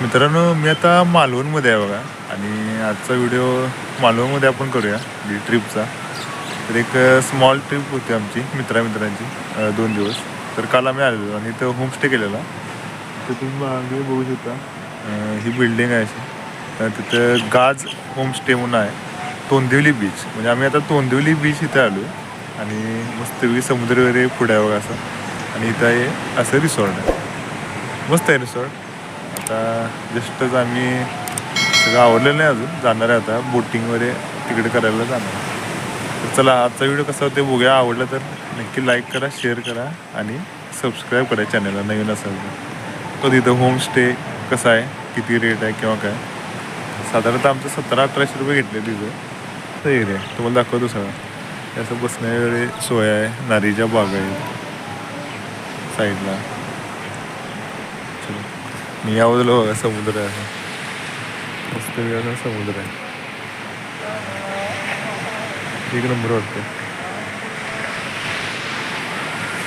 मित्रांनो मी आता मालवणमध्ये आहे बघा. आणि आजचा व्हिडिओ मालवणमध्ये आपण करूया म्हणजे ट्रिपचा. तर एक स्मॉल ट्रिप होती आमची मित्रामित्रांची दोन दिवस. तर काल आम्ही आलेलो आणि इथं होमस्टे केलेला. तर तुम्ही मागे बघू शकता ही बिल्डिंग आहे अशी. तिथं गाज होमस्टे म्हणून आहे. तोंदिवली बीच म्हणजे आम्ही आता तोंदिवली बीच इथे आलो आणि मस्त समुद्र वगैरे पुढे आहे बघा असं. आणि इथं आहे असं रिसॉर्ट आहे. मस्त आहे रिसॉर्ट आता जस्टच आम्ही सगळं आवडलेलं नाही अजून जाणार आहे आता. बोटिंग वगैरे तिकडे करायला जाणार तर चला आजचा व्हिडिओ कसा होते बघूया. आवडला तर नक्की लाईक करा शेअर करा आणि सबस्क्राईब करा चॅनलला नवीन असेल तर. तो तिथं होमस्टे कसा आहे किती रेट आहे किंवा काय. साधारणतः आमचं सतरा अठराशे रुपये घेतले तिथं. तर एरिया तुम्हाला दाखवतो सगळं. असं बसण्या वगैरे सोय आहे. नारीच्या बाग आहेत साईडला. चलो. मी या बघा समुद्र आहे मस्त वेगळा समुद्र आहे एक नंबर वाटते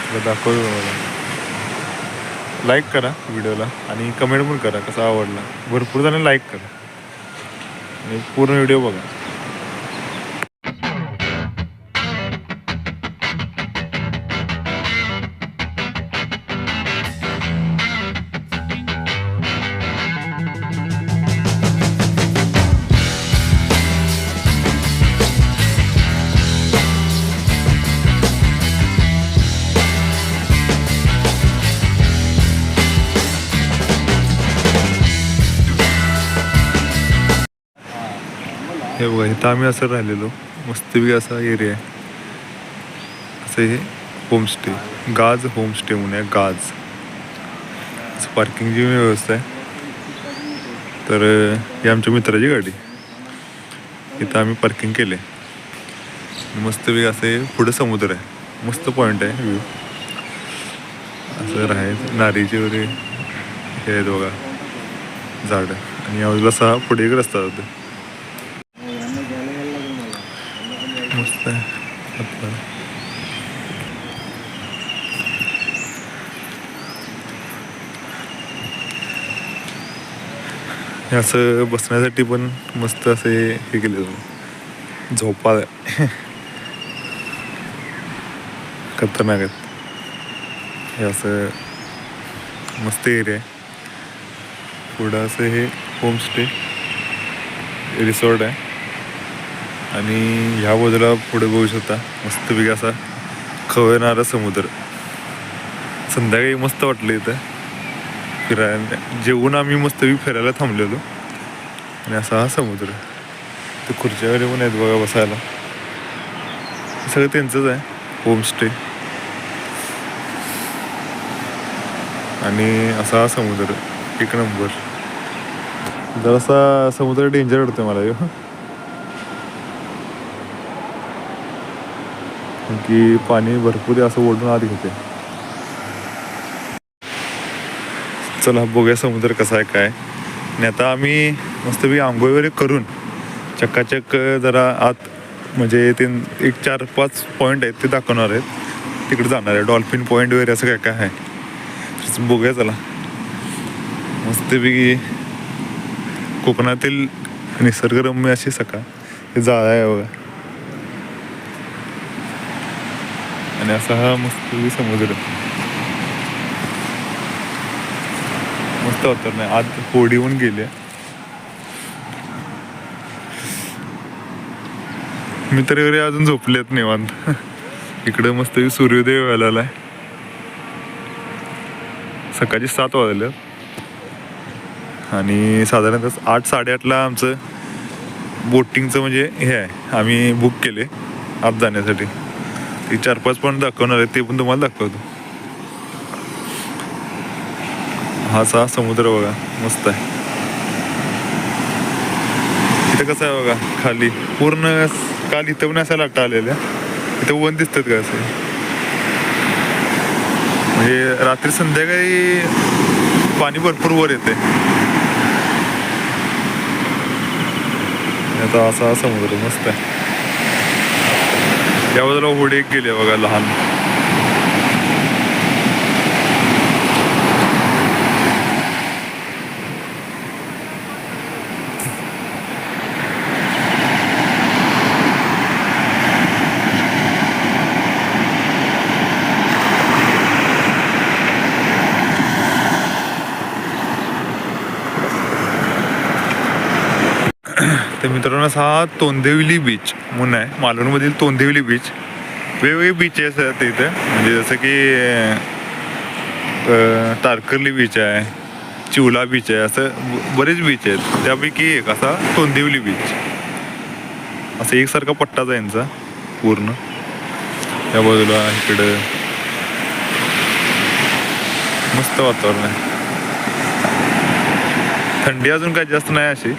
तुला दाखवतो मला लाईक करा व्हिडिओला आणि कमेंट पण करा कसा आवडला भरपूर जण लाईक करा आणि पूर्ण व्हिडिओ बघा हे बघा इथं आम्ही असं राहिलेलो. मस्तपैकी असा एरिया आहे. असं हे होमस्टे गाज होमस्टे म्हणून आहे गाज. असं पार्किंगची व्यवस्था आहे. तर ही आमच्या मित्राची गाडी. इथं आम्ही पार्किंग केले मस्तपैकी असं हे पुढं समुद्र आहे. मस्त पॉईंट आहे व्ह्यू असं राहायचं नारीचे वगैरे हे आहेत बघा. झाडं. आणि या बाजूला सहा पुढे एक रस्ता जातो मस्त आहे हे असं बसण्यासाठी पण मस्त असे हे केले झोपा खतरनाक आहेत. हे असं मस्त एरिया आहे. पुढं असं हे होमस्टे रिसॉर्ट आहे. आणि ह्या बाजूला पुढे बघू शकता मस्तपैकी असा खवळणारा समुद्र. संध्याकाळी मस्त वाटलं इथं. फिरायला जेवून आम्ही मस्तपैकी फिरायला थांबलेलो. आणि असा हा समुद्र. ते खुर्च्या वगैरे पण आहेत बघा बसायला. सगळं त्यांचंच आहे होमस्टे आणि असा हा समुद्र एक नंबर जरासा समुद्र डेंजर वाटतो मला ह्यो. कारण की पाणी भरपूर असं ओढून आत घेते. चला बघूया समुद्र कसा आहे काय? आणि आता आम्ही मस्तपैकी आंघोळ वगैरे करून चक्काचक जरा आत म्हणजे ते एक चार पाच पॉईंट आहेत ते दाखवणार आहेत. तिकडे जाणार आहे डॉल्फिन पॉईंट वगैरे असं काय काय आहे. बघूया चला. मस्तपैकी कोकणातील निसर्गरम्य अशी सकाळ. हे जाळा आहे बघा. आणि असा हा मस्त समुद्र मस्त वातावरण आहे आत होडी होऊन गेले तरी वगैरे अजून झोपलेत निवांत. इकडे मस्त सूर्योदय व्हायला आलाय. सकाळचे सात वाजले. आणि साधारणतः आठ साडेआठला आमचं बोटिंगचं म्हणजे हे आहे आम्ही बुक केले आत जाण्यासाठी. ती चार पाच पॉईंट दाखवणार आहे ते पण तुम्हाला दाखवतो. हा असा समुद्र बघा मस्त आहे. इथं कसं आहे बघा खाली पूर्ण काल इथं पण असा लाटा आलेल्या. इथं वन दिसतात का असे? म्हणजे रात्री संध्याकाळी पाणी भरपूर वर येते आता असा हा समुद्र मस्त आहे. या बाजूला होडी एक गेली बघा लहान. तर मित्रांनो हा तोंदिवली बीच म्हणून आहे. मालवणमधील तोंदिवली बीच वेगवेगळे बीचेस आहेत इथं. म्हणजे जसं की तारकर्ली बीच आहे चिवला बीच आहे असं बरेच बीच आहेत. त्यापैकी एक असा तोंदिवली बीच असं एकसारखा पट्टाच आहे यांचा पूर्ण. त्या बाजूला इकडं मस्त वातावरण आहे. थंडी अजून काय जास्त नाही अशी.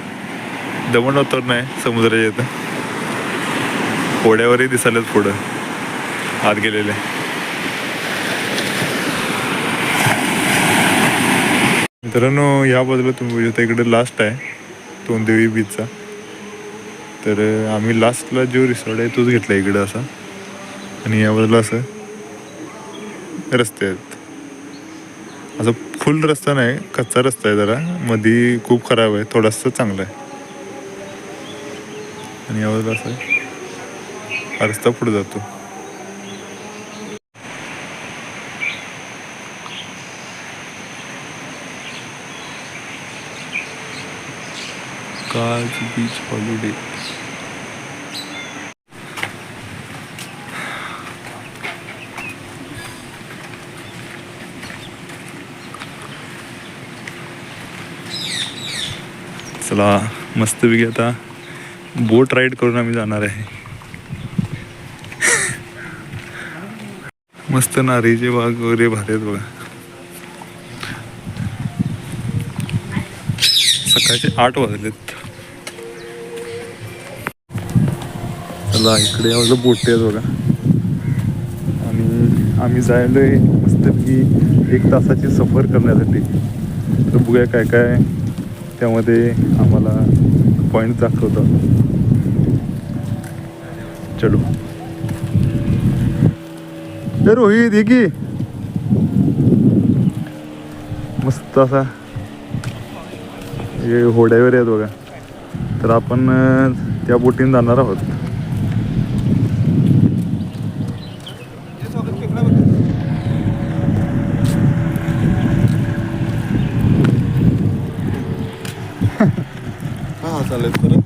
दमण वातावरण आहे समुद्राच्या इथं? होड्यावरही दिसायलाच पुढं. आत गेलेले. मित्रांनो या बाजूला तुम्ही बघू शकता इकडे लास्ट आहे तोंदेवी बीचचा तर आम्ही लास्टला जो रिसॉर्ट आहे तोच घेतला इकडं असा. आणि या बाजूला असं रस्ते आहेत. असं फुल रस्ता नाही कच्चा रस्ता आहे जरा. मधी खूप खराब आहे थोडासा चांगला आहे. आणि यावर बाजूला असं हा रस्ता पुढे जातो. काज बीच हॉलिडे. चला मस्तपैकी आता बोट राईड करून आम्ही जाणार आहे. मस्त नारीचे बाग वगैरे भारी आहेत बघा. सकाळचे आठ वाजलेत. चला इकडे आवडलं बोटी आहेत बघा. आणि आम्ही जायलोय की एक तासाची सफर करण्यासाठी. तर बघूया काय काय त्यामध्ये आम्हाला पॉईंट दाखवतं चलो ए रोहित ये की? मस्त असा. हे होड्यावर आहेत बघा. तर आपण त्या बोटीने जाणार आहोत. हा चालेल तर